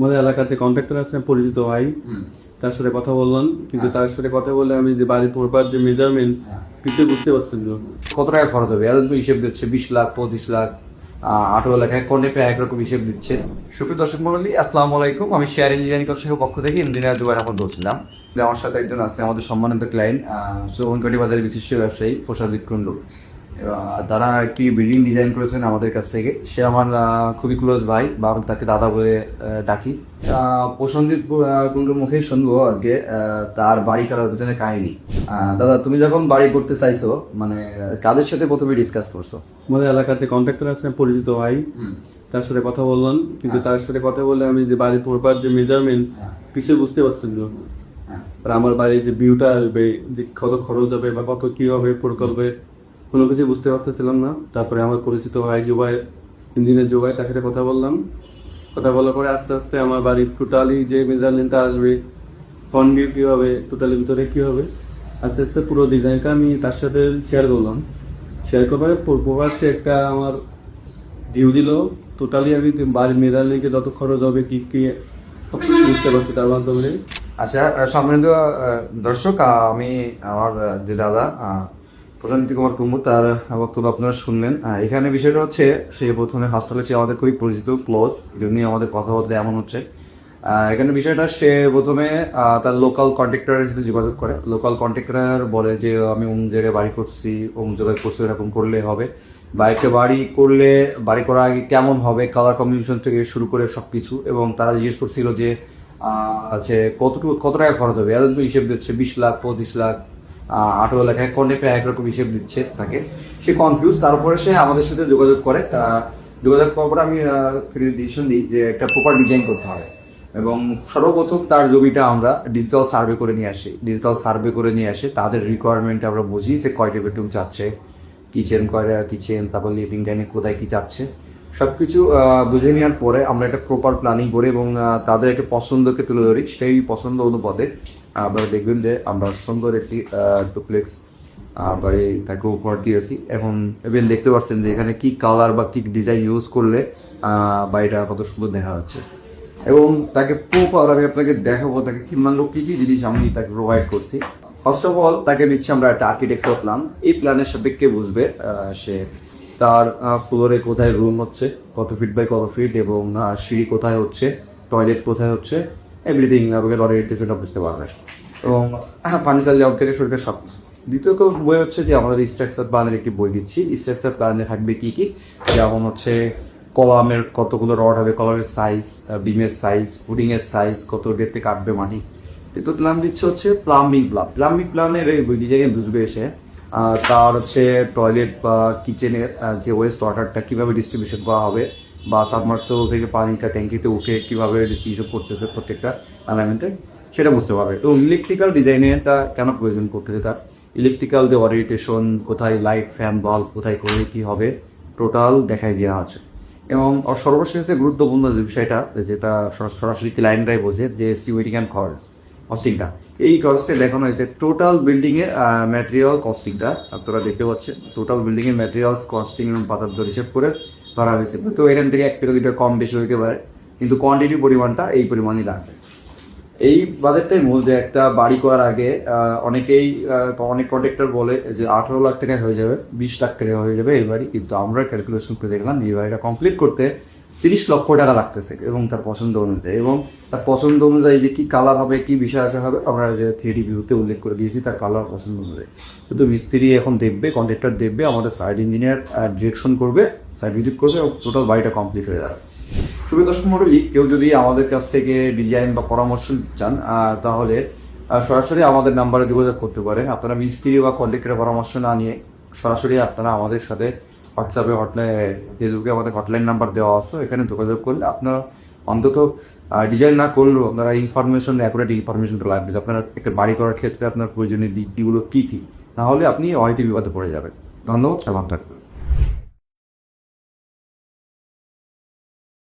আমাদের এলাকার যে কন্ট্রাক্টর আছে পরিচিত ভাই তার সাথে কথা বললাম। কিন্তু তার সাথে কথা বলে আমি যে বাড়ির পূর্বার যে মেজারমেন্ট কিছু বুঝতে পারছেন না। কত টাকা খরচ হবে? তো হিসেব দিচ্ছে বিশ লাখ পঁচিশ লাখ আঠারো লাখ এক কন্ট্রাক্টে একরকম হিসেব দিচ্ছে। সুপ্রিয় দর্শক মন্ডলী আসসালামু আলাইকুম। আমি শেয়ার ইঞ্জিনিয়ারিং কর্তৃপক্ষ পক্ষ থেকে ইঞ্জিনিয়ার জুবাইর আহমদ বলছিলাম। যে আমার সাথে একজন আছে আমাদের সম্মানিত ক্লায়েন্ট সোহনকাটি বাজারের বিশিষ্ট ব্যবসায়ী প্রসাজিৎ কুণ্ডু। তারা একটি বিল্ডিং ডিজাইন করেছেন আমাদের কাছ থেকে। সে আমার খুবই ক্লোজ ভাই বা তাকে দাদা বলে ডাকি। প্রসঞ্জিৎ কুণ্ডুর মুখেই শুনব আজকে তার বাড়ি করার পিছনে কাহিনী। দাদা তুমি যখন বাড়ি করতে চাইছো মানে কাদের সাথে প্রথমে ডিসকাস করছ? আমাদের এলাকার যে কন্ট্রাক্টর আছে পরিচিত ভাই তার সাথে কথা বললাম কিন্তু তার সাথে কথা বলে আমি যে বাড়ির পূর্বার যে মেজারমেন্ট কিছু বুঝতে পারছি না। আর আমার বাড়ির যে ভিউটা আসবে যে কত খরচ হবে বা কত কি হবে প্রকল্পে কোনো কিছু বুঝতে পারতেছিলাম না। তারপরে আমার পরিচিত ভাই জুবাই ইঞ্জিনিয়ার জুবাই তার সাথে কথা বললাম। কথা বলার পরে আস্তে আস্তে আমার বাড়ির টোটালি যে মেজারমেন্টটা আসবে ফ্রন্ট ভিউ কী হবে টোটালি ভিতরে কী হবে, আস্তে আস্তে পুরো ডিজাইনটা আমি তার সাথে শেয়ার করলাম। শেয়ার করার পর প্রবাসে একটা আমার ভিউ দিল। টোটালি আমি বাড়ির মেজারমেন্টে যত খরচ হবে, কী কী সব কিছু বুঝতে পারছি তার মাধ্যমে। আচ্ছা সম্মানিত দর্শক আমি, আমার যে দাদা প্রশান্ত কুমার কুমু তার বক্তব্য আপনারা শুনলেন। এখানে বিষয়টা হচ্ছে, সে প্রথমে হসপিটালে সে আমাদের খুবই পরিচিত, ক্লোজ। জন্যই আমাদের কথাবার্তা এমন হচ্ছে। এখানে বিষয়টা, সে প্রথমে তার লোকাল কন্ট্রাক্টরের সাথে যোগাযোগ করে। লোকাল কন্ট্রাক্টর বলে যে, আমি অমুক জায়গায় বাড়ি করছি, অমুক জায়গায় করছি, এরকম করলে হবে। বা একটা বাড়ি করলে, বাড়ি করার আগে কেমন হবে কালার কম্বিনেশন থেকে শুরু করে সব কিছু এবং তারা জিজ্ঞেস করছিল যে আছে, কতটুকু, কত টাকা খরচ হবে? এত হিসেব দিচ্ছে, বিশ লাখ, পঁচিশ লাখ। আঠারো লাখ এক কন্ট্রাক্টে একরকম হিসেব দিচ্ছে তাকে। সে কনফিউজ তারপরে সে আমাদের সাথে যোগাযোগ করে। তা যোগাযোগ করার পরে আমি ডিসিশন দিই যে একটা প্রপার ডিজাইন করতে হবে। এবং সর্বপ্রথম তার জমিটা আমরা ডিজিটাল সার্ভে করে নিয়ে আসি। ডিজিটাল সার্ভে করে নিয়ে আসে, তাদের রিকোয়ারমেন্ট আমরা বুঝি যে কয়টা বেডরুম চাচ্ছে কিচেন কয়টা কিচেন তারপর লিভিং ডাইনিং কোথায় কী চাচ্ছে। সব কিছু বুঝে নেওয়ার পরে আমরা একটা প্রপার প্ল্যানিং করি এবং তাদের একটা পছন্দকে তুলে ধরি, সেই পছন্দ অনুপাতে। আপনারা দেখবেন যে আমরা সুন্দর একটি ডুপ্লেক্স বাড়ি তাকে উপহার দিয়েছি। এখন এবার দেখতে পাচ্ছেন যে এখানে কি কালার বা কি ডিজাইন ইউজ করলে বাড়িটা কত সুন্দর দেখা যাচ্ছে। এবং তাকে প্রপার আমি আপনাকে দেখাবো তাকে কি মানলো কী কি জিনিস আমি তাকে প্রোভাইড করছি। ফার্স্ট অফ অল তাকে দিচ্ছি আমরা একটা আর্কিটেকচার প্ল্যান এই প্ল্যানের সাপেক্ষে বুঝবে? সে তার ফ্লোরে কোথায় রুম হচ্ছে, কত ফিট বাই কত ফিট এবং সিঁড়ি কোথায় হচ্ছে টয়লেট কোথায় হচ্ছে এভরিথিং আপনাকে অরিয়েন্টেশনটা বুঝতে পারবে। এবং হ্যাঁ ফার্নিচার লেআউট থেকে শুরু করে সব কিছু। দ্বিতীয় বই হচ্ছে যে আমাদের স্ট্রাকচার প্ল্যানের একটি বই দিচ্ছি। স্ট্রাকচার প্ল্যানে থাকবে কী কী? যেমন হচ্ছে কলামের কতগুলো রড হবে, কলামের সাইজ বিমের সাইজ ফুডিংয়ের সাইজ কত ডেটতে কাটবে মাটি। তৃতীয় প্ল্যান দিচ্ছে হচ্ছে প্লাম্বিং প্ল্যান প্লাম্বিং প্ল্যানের এই বই জায়গায় বুঝবে এসে তার হচ্ছে টয়লেট বা কিচেনের যে ওয়েস্ট ওয়াটারটা কীভাবে ডিস্ট্রিবিউশন করা হবে বা সাবমার্সেবল থেকে পানিটা ট্যাঙ্কিতে উঠে কীভাবে ডিস্ট্রিবিউশন করতেছে প্রত্যেকটা অ্যালাইনমেন্টে সেটা বুঝতে পারবে। এবং ইলেকট্রিক্যাল ডিজাইনেরটা কেন প্রয়োজন করতেছে তার? ইলেকট্রিক্যাল যে ওরিয়েন্টেশন কোথায় লাইট ফ্যান বাল্ব কোথায় করে কী হবে টোটাল দেখাই দেওয়া আছে। এবং সর্বশেষ গুরুত্বপূর্ণ যে বিষয়টা, যেটা সরা- সরাসরি ক্লায়েন্টরাই বোঝে, যে সিওয়েটিং অ্যান্ড খরচ কস্টিংটা এই খরচটা দেখানো হয়েছে টোটাল বিল্ডিং এর ম্যাটেরিয়াল কস্টিংটা আপনারা দেখতে পাচ্ছেন টোটাল বিল্ডিংয়ের ম্যাটেরিয়ালস কস্টিং এবং পাতার হিসেব করে ধরা হয়েছে। তো এখান থেকে এক থেকে দুইটা কম বেশি হইতে পারে কিন্তু কোয়ান্টিটি পরিমাণটা এই পরিমাণই লাগবে। এই বাজেটটাই মূল যে একটা বাড়ি করার আগে অনেকেই অনেক কন্ট্রাক্টর বলে যে আঠারো লাখ টাকায় হয়ে যাবে, বিশ লাখ টাকা হয়ে যাবে এই বাড়ি। কিন্তু আমরা ক্যালকুলেশন করে দেখলাম এই বাড়িটা কমপ্লিট করতে তিরিশ লক্ষ টাকা লাগতেছে এবং তার পছন্দ অনুযায়ী এবং তার পছন্দ অনুযায়ী যে কী কালার হবে, কি বিষয় আসা হবে, আমরা যে থ্রি ভিউতে উল্লেখ করে দিয়েছি তার কালার পছন্দ অনুযায়ী। কিন্তু মিস্ত্রি এখন দেখবে কন্ট্রাক্টর দেখবে, আমাদের সাইড ইঞ্জিনিয়ার ডিরেকশন করবে সাইড ভিজিট করবে এবং টোটাল বাড়িটা কমপ্লিট হয়ে যাবে। শুভ দর্শক মন্ডলী, কেউ যদি আমাদের কাছ থেকে ডিজাইন বা পরামর্শ চান তাহলে সরাসরি আমাদের নাম্বারে যোগাযোগ করতে পারেন। আপনারা মিস্ত্রি বা কন্ট্রাক্টরের পরামর্শ না নিয়ে সরাসরি আপনারা আমাদের সাথে হোয়াটসঅ্যাপে হটলাইন ফেসবুকে আমাদের হটলাইন নাম্বার দেওয়া আছে, এখানে যোগাযোগ করলে আপনারা অন্তত ডিজাইন না করলেও আপনারা ইনফরমেশন অ্যাকুরেট ইনফরমেশনটা লাগবে আপনার একটা বাড়ি করার ক্ষেত্রে আপনার প্রয়োজনীয় দিকগুলো কী কী। নাহলে আপনি হয়তো বিপদে পড়ে যাবেন। ধন্যবাদ সালাম থাকবেন।